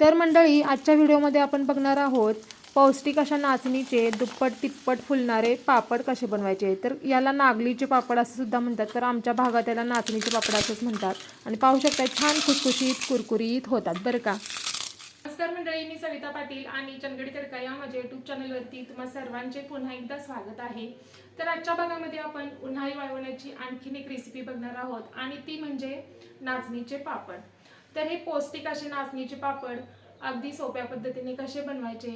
तर मंडळी आजच्या व्हिडिओमध्ये आपण बघणार आहोत पौष्टिक अशा नाचणीचे दुप्पट तिप्पट फुलणारे पापड कसे बनवायचे? तर याला नागलीचे पापड असं सुद्धा म्हणतात तर आमच्या भागात याला नाचणीचे पापड असंच म्हणतात. आणि पाहू शकता छान खुसखुशीत कुरकुरीत होतात बरं का? नमस्कार मंडळी मी सविता पाटील आणि चंदगडी तडका या माझ्या युट्यूब चॅनलवरती तुम्हा सर्वांचे पुन्हा एकदा स्वागत आहे. तर आजच्या भागामध्ये आपण उन्हाळी वाळवण्याची आणखीन एक रेसिपी बघणार आहोत आणि ती म्हणजे नाचणीचे पापड. तर हे पौष्टिक असे नाचणीचे पापड अगदी सोप्या पद्धतीने कसे बनवायचे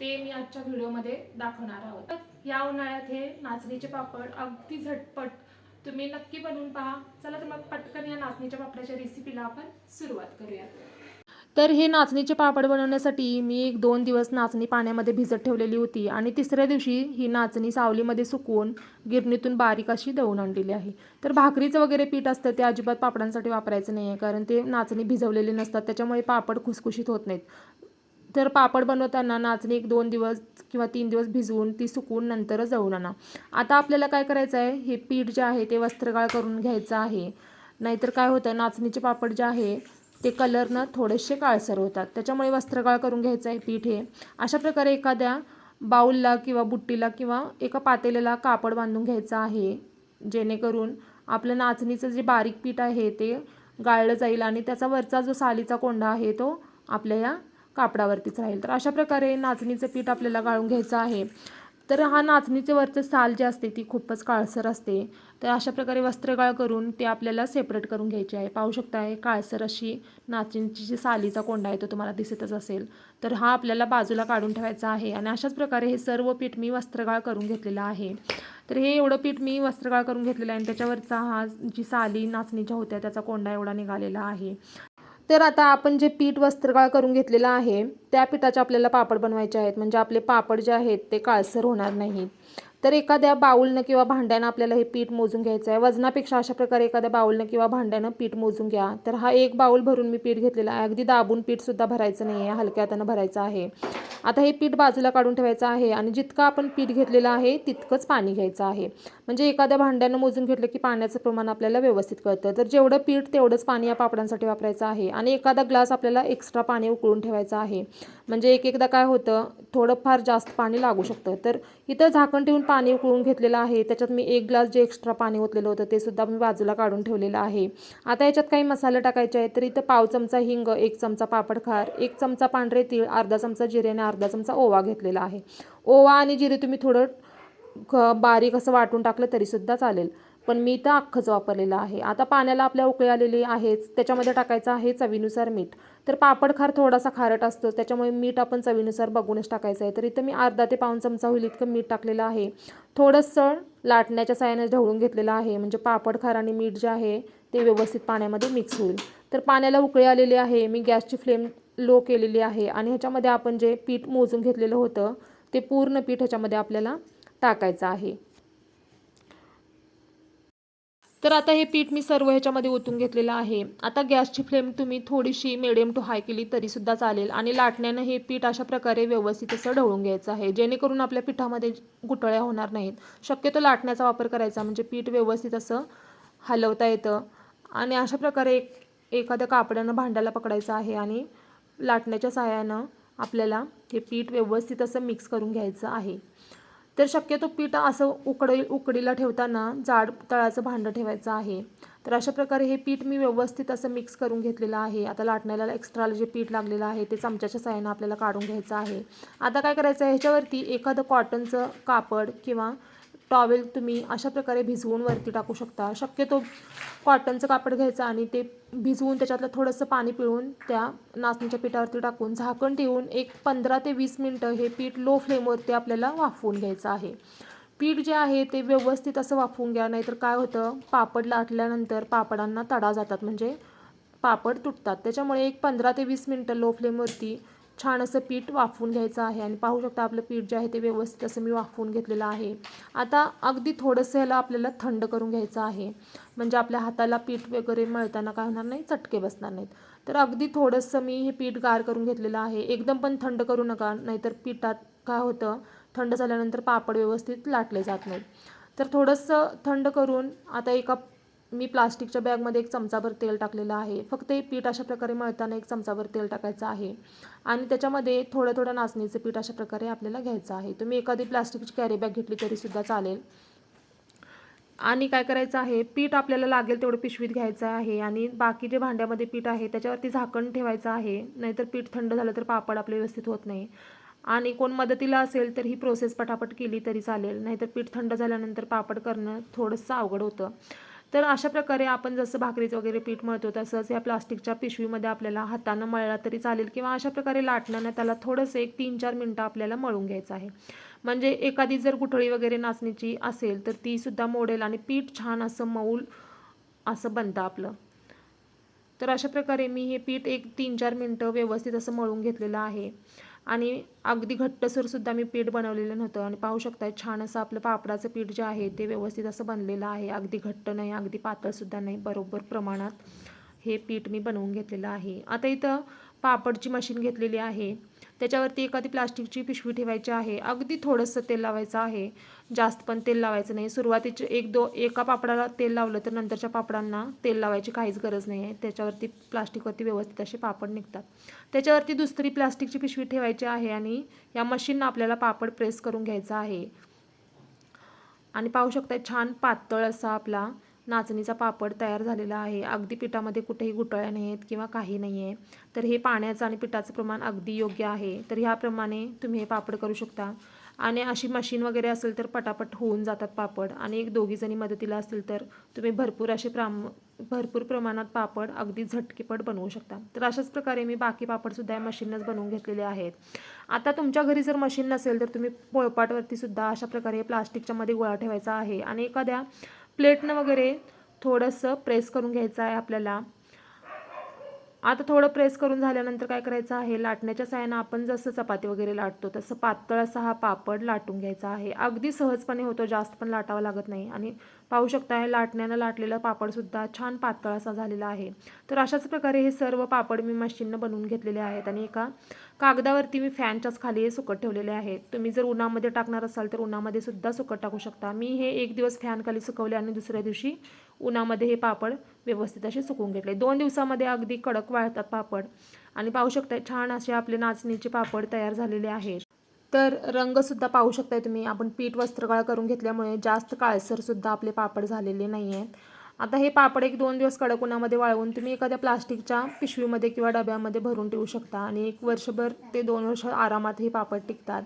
ते मी आजच्या व्हिडिओमध्ये दाखवणार आहोत. तर या उन्हाळ्यात हे नाचणीचे पापड अगदी झटपट तुम्ही नक्की बनवून पहा. चला तर मग पटकन या नाचणीच्या पापडाच्या रेसिपीला आपण सुरुवात करूयात. तर हे नाचणीचे पापड बनवण्यासाठी मी एक दोन दिवस नाचणी पाण्यामध्ये भिजत ठेवलेली होती आणि तिसऱ्या दिवशी ही नाचणी सावलीमध्ये सुकवून गिरणीतून बारीक अशी दळून आणलेली आहे. तर भाकरीचं वगैरे पीठ असतं ते अजिबात पापडांसाठी वापरायचं नाही आहे कारण ते नाचणी भिजवलेले नसतात त्याच्यामुळे पापड खुसखुशीत होत नाहीत. तर पापड बनवताना नाचणी एक दोन दिवस किंवा तीन दिवस भिजवून ती सुकवून नंतरच दळून आणा. आता आपल्याला काय करायचं आहे हे पीठ जे आहे ते वस्त्रगाळ करून घ्यायचं आहे. नाहीतर काय होतं नाचणीचे पापड जे आहे ते कलरनं थोडेसे काळसर होतात. त्याच्यामुळे वस्त्रगाळ करून घ्यायचं आहे पीठ हे. अशा प्रकारे एखाद्या बाऊलला किंवा बुट्टीला किंवा एका पातेल्याला कापड बांधून घ्यायचं आहे. जेणेकरून आपलं नाचणीचं जे बारीक पीठ आहे ते गाळलं जाईल आणि त्याचा वरचा जो सालीचा कोंडा आहे तो आपल्या या कापडावरतीच राहील. तर अशा प्रकारे नाचणीचं पीठ आपल्याला गाळून घ्यायचं आहे. तर हा नाचणीचे वरचं साल जे असते ती खूपच काळसर असते. तर अशा प्रकारे वस्त्रगाळ करून ते आपल्याला सेपरेट करून घ्यायचे आहे. पाहू शकता आहे काळसर अशी नाचणीची जी सालीचा कोंडा आहे तो तुम्हाला दिसतच असेल. तर हा आपल्याला बाजूला काढून ठेवायचा आहे आणि अशाच प्रकारे हे सर्व पीठ मी वस्त्रगाळ करून घेतलेलं आहे. तर हे एवढं पीठ मी वस्त्रगाळ करून घेतलेलं आहे आणि त्याच्यावरचा हा जी साली नाचणीच्या होत्या त्याचा कोंडा एवढा निघालेला आहे. तर आता आपण जे पीठ वस्त्रगाळ करून घेतलेलं आहे त्या पिठाचे आपल्याला पापड बनवायचे आहेत. म्हणजे आपले पापड जे आहेत ते काळसर होणार नाहीत. तर एखाद्या बाऊलनं किंवा भांड्यानं आपल्याला हे पीठ मोजून घ्यायचं आहे. वजनापेक्षा अशा प्रकारे एखाद्या बाऊलनं किंवा भांड्यानं पीठ मोजून घ्या. तर हा एक बाऊल भरून मी पीठ घेतलेला आहे. अगदी दाबून पीठसुद्धा भरायचं नाही आहे हलक्या हातानं भरायचं आहे. आता हे पीठ बाजूला काढून ठेवायचं आहे आणि जितकं आपण पीठ घेतलेलं आहे तितकंच पाणी घ्यायचं आहे. म्हणजे एखाद्या भांड्यानं मोजून घेतलं की पाण्याचं प्रमाण आपल्याला व्यवस्थित कळतं. तर जेवढं पीठ तेवढंच पाणी या पापडांसाठी वापरायचं आहे. आणि एखादा ग्लास आपल्याला एक्स्ट्रा पाणी उकळून ठेवायचं आहे. म्हणजे एक एकदा काय होतं थोडंफार जास्त पाणी लागू शकतं. तर इथं झाकण ठेवून पाणी उकळून घेतलेलं आहे. त्याच्यात मी एक ग्लास जे एक्स्ट्रा पाणी ओतलेलं होतं ते सुद्धा मी बाजूला काढून ठेवलेलं आहे. आता याच्यात काही मसाले टाकायचे आहेत तर इथं पाव चमचा हिंग एक चमचा पापड खार एक चमचा पांढरे तीळ अर्धा चमचा जिरे आणि अर्धा चमचा ओवा घेतलेला आहे. ओवा आणि जिरे तुम्ही थोडं ख बारीक असं वाटून टाकलं तरीसुद्धा चालेल. पण मी इथं अख्खंच वापरलेलं आहे. आता पाण्याला आपल्या उकळी आलेली आहेच. त्याच्यामध्ये टाकायचं आहे चवीनुसार मीठ. तर पापड खार थोडासा खारट असतो. त्याच्यामुळे मीठ आपण चवीनुसार बघूनच टाकायचं आहे. तर इथं मी अर्धा ते पाऊन चमचा होईल इतकं मीठ टाकलेलं आहे. थोडंसं लाटण्याच्या साह्याने ढवळून घेतलेलं आहे. म्हणजे पापड खार आणि मीठ जे आहे ते व्यवस्थित पाण्यामध्ये मिक्स होईल. तर पाण्याला उकळी आलेली आहे. मी गॅसची फ्लेम लो केलेली आहे आणि ह्याच्यामध्ये आपण जे पीठ मोजून घेतलेलं होतं ते पूर्ण पीठ ह्याच्यामध्ये आपल्याला टाकायचं आहे. तर आता हे पीठ मी सर्व ह्याच्यामध्ये ओतून घेतलेलं आहे. आता गॅसची फ्लेम तुम्ही थोडीशी मिडियम टू हाय केली तरीसुद्धा चालेल आणि लाटण्यानं हे पीठ अशा प्रकारे व्यवस्थित असं ढवळून घ्यायचं आहे. जेणेकरून आपल्या पिठामध्ये गुटळ्या होणार नाहीत. शक्यतो लाटण्याचा वापर करायचा म्हणजे पीठ व्यवस्थित असं हलवता येतं. आणि अशा प्रकारे एक एखाद्या कापडानं भांड्याला पकडायचं आहे आणि लाटण्याच्या साह्यानं आपल्याला हे पीठ व्यवस्थित असं मिक्स करून घ्यायचं आहे. तर शक्यतो पीठ असं उकडी उकडीला ठेवताना जाड तळाचं भांडं ठेवायचं आहे. तर अशा प्रकारे हे पीठ मी व्यवस्थित असं मिक्स करून घेतलेलं आहे. आता लाटण्याला एक्स्ट्रा जे पीठ लागलेलं आहे ते चमच्याच्या साह्यानं आपल्याला काढून घ्यायचं आहे. आता काय करायचं आहे? ह्याच्यावरती एखादं कॉटनचं कापड किंवा टॉवेल तुम्ही अशा प्रकारे भिजवून वरती टाकू शकता. शक्यतो कॉटनचं कापड घ्यायचं आणि ते भिजवून त्याच्यातलं थोडंसं पाणी पिळून त्या नाचणीच्या पिठावरती टाकून झाकण ठेवून एक पंधरा ते वीस मिनटं हे पीठ लो फ्लेमवरती आपल्याला वाफवून घ्यायचं आहे. पीठ जे आहे ते व्यवस्थित असं वाफवून घ्या नाहीतर काय होतं? पापड लाटल्यानंतर पापडांना तडा जातात. म्हणजे पापड तुटतात. त्याच्यामुळे एक पंधरा ते वीस मिनटं लो फ्लेमवरती छान असं पीठ वाफवून घ्यायचं आहे आणि पाहू शकता आपलं पीठ जे आहे ते व्यवस्थित असं मी वाफवून घेतलेलं आहे. आता अगदी थोडंसं ह्याला आपल्याला थंड करून घ्यायचं आहे. म्हणजे आपल्या हाताला पीठ वगैरे मळताना काय होणार नाही चटके बसणार नाहीत. तर अगदी थोडंसं मी हे पीठ गार करून घेतलेलं आहे. एकदम पण थंड करू नका नाहीतर पिठात काय होतं थंड झाल्यानंतर पापड व्यवस्थित लाटले जात नाहीत. तर थोडंसं थंड करून आता एका मी प्लास्टिकच्या बॅगमध्ये एक चमचाभर तेल टाकलेलं आहे. फक्त हे पीठ अशा प्रकारे मळताना एक चमचाभर तेल टाकायचं आहे. आणि त्याच्यामध्ये थोडं थोडं नाचणीचं पीठ अशा प्रकारे आपल्याला घ्यायचं आहे. तुम्ही एखादी प्लास्टिकची कॅरी बॅग घेतली तरीसुद्धा चालेल. आणि काय करायचं आहे? पीठ आपल्याला लागेल तेवढं पिशवीत घ्यायचं आहे. आणि बाकी जे भांड्यामध्ये पीठ आहे त्याच्यावरती झाकण ठेवायचं आहे. नाहीतर पीठ थंड झालं तर पापड आपले व्यवस्थित होत नाही. आणि कोण मदतीला असेल तर ही प्रोसेस पटापट केली तरी चालेल. नाहीतर पीठ थंड झाल्यानंतर पापड करणं थोडंसं अवघड होतं. तर अशा प्रकारे आपण जसं भाकरीचं वगैरे पीठ मळतो तसंच या प्लास्टिकच्या पिशवीमध्ये आपल्याला हातानं मळला तरी चालेल किंवा अशा प्रकारे लाटण्यानं त्याला थोडंसं एक तीन चार मिनटं आपल्याला मळून घ्यायचं आहे. म्हणजे एखादी जर गुठळी वगैरे नाचणीची असेल तर ती सुद्धा मोडेल आणि पीठ छान असं मऊल असं बनतं आपलं. तर अशा प्रकारे मी हे पीठ एक तीन चार मिनटं व्यवस्थित असं मळून घेतलेलं आहे. आणि अगदी घट्टसरसुद्धा मी पीठ बनवलेलं नव्हतं. आणि पाहू शकताय छान असं आपलं पापडाचं पीठ जे आहे ते व्यवस्थित असं बनलेलं आहे. अगदी घट्ट नाही अगदी पातळसुद्धा नाही बरोबर प्रमाणात हे पीठ मी बनवून घेतलेलं आहे. आता इथं पापडची मशीन घेतलेली आहे. त्याच्यावरती एखादी प्लास्टिकची पिशवी ठेवायची आहे. अगदी थोडंसं तेल लावायचं आहे. जास्त पण तेल लावायचं नाही. सुरुवातीचे एक दो एका पापडाला तेल लावलं तर नंतरच्या पापडांना तेल लावायची काहीच गरज नाही आहे. त्याच्यावरती प्लास्टिकवरती व्यवस्थित असे पापड निघतात. त्याच्यावरती दुसरी प्लास्टिकची पिशवी ठेवायची आहे आणि या मशीननं आपल्याला पापड प्रेस करून घ्यायचा आहे. आणि पाहू शकता छान पातळ असा आपला नाचणीचा पापड तयार झालेला आहे. अगदी पिठामध्ये कुठेही गुटळ्या नाही आहेत किंवा काही नाही आहे तर हे पाण्याचं आणि पिठाचं प्रमाण अगदी योग्य आहे. तर ह्याप्रमाणे तुम्ही हे पापड करू शकता. आणि अशी मशीन वगैरे असेल तर पटापट होऊन जातात पापड. आणि एक दोघीजणी मदतीला असतील तर तुम्ही भरपूर असे प्राम भरपूर प्रमाणात पापड अगदी झटकीपट बनवू शकता. तर अशाच प्रकारे मी बाकी पापडसुद्धा या मशीननंच बनवून घेतलेले आहेत. आता तुमच्या घरी जर मशीन नसेल तर तुम्ही पोळपाटवरतीसुद्धा अशा प्रकारे प्लास्टिकच्यामध्ये गोळा ठेवायचा आहे. आणि एखाद्या प्लेटनं वगैरे थोडंसं प्रेस करून घ्यायचं आहे आपल्याला. आता थोडं प्रेस करून झाल्यानंतर काय करायचं आहे? लाटण्याच्या साह्यानं आपण जसं चपाती वगैरे लाटतो तसं पातळ असा हा पापड लाटून घ्यायचा आहे. अगदी सहजपणे होतो जास्त पण लाटावा लागत नाही. आणि पाहू शकता हे लाटण्यानं लाटलेला पापडसुद्धा छान पातळ असा झालेला आहे. तर अशाच प्रकारे हे सर्व पापड मी मशीननं बनवून घेतलेले आहेत आणि एका कागदावरती मी फॅनच्याच खाली हे सुकट ठेवलेले आहेत तुम्ही जर उन्हामध्ये टाकणार असाल तर उन्हामध्ये सुद्धा सुकट टाकू शकता. मी हे एक दिवस फॅनखाली सुकवले आणि दुसऱ्या दिवशी उन्हामध्ये हे पापड व्यवस्थित असे सुकवून घेतले. दोन दिवसामध्ये अगदी कडक वाळतात पापड. आणि पाहू शकताय छान असे आपले नाचणीचे पापड तयार झालेले आहेत. तर रंगसुद्धा पाहू शकताय तुम्ही. आपण पीठ वस्त्रगाळ करून घेतल्यामुळे जास्त काळसरसुद्धा आपले पापड झालेले नाही आहेत आता हे पापड एक दोन दिवस कडक उन्हामध्ये वाळवून तुम्ही एखाद्या प्लास्टिकच्या पिशवीमध्ये किंवा डब्यामध्ये भरून ठेवू शकता. आणि एक वर्षभर ते दोन वर्ष आरामात हे पापड टिकतात.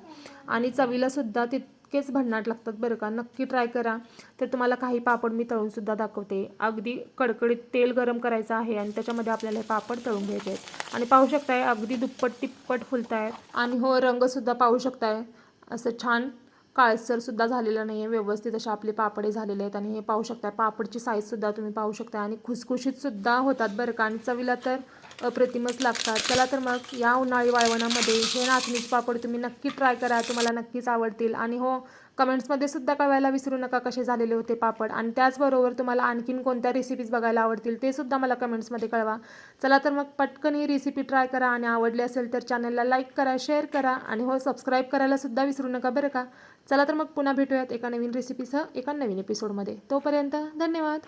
आणि चवीलासुद्धा तितकेच भन्नाट लागतात बरं का. नक्की ट्राय करा. तर तुम्हाला काही पापड मी तळूनसुद्धा दाखवते. अगदी कडकडीत तेल गरम करायचं आहे आणि त्याच्यामध्ये आपल्याला हे पापड तळून घ्यायचे आहेत. आणि पाहू शकताय अगदी दुप्पट तिप्पट फुलत आहेत आणि हो रंगसुद्धा पाहू शकताय. असं छान काळसरसुद्धा झालेला नाही आहे व्यवस्थित असे आपले पापडे झालेले आहेत आणि हे पाहू शकता पापडची साईजसुद्धा तुम्ही पाहू शकता आणि खुसखुशीतसुद्धा होतात बरं का. आणि चवीला तर अप्रतिमच लागतात. चला तर मग या उन्हाळी वाळवणामध्ये हे नाचणीचे पापड तुम्ही नक्की ट्राय करा. तुम्हाला नक्कीच आवडतील. आणि हो कमेंट्समध्ये सुद्धा कळवायला विसरू नका कसे झालेले होते पापड. आणि त्याचबरोबर तुम्हाला आणखीन कोणत्या रेसिपीज बघायला आवडतील ते सुद्धा मला कमेंट्समध्ये कळवा. चला तर मग पटकन ही रेसिपी ट्राय करा आणि आवडली असेल तर चॅनलला लाईक करा शेअर करा आणि हो सबस्क्राईब करायला सुद्धा विसरू नका बरं का. चला तर मग पुन्हा भेटूयात एका नवीन रेसिपीसह एका नवीन एपिसोडमध्ये तोपर्यंत धन्यवाद.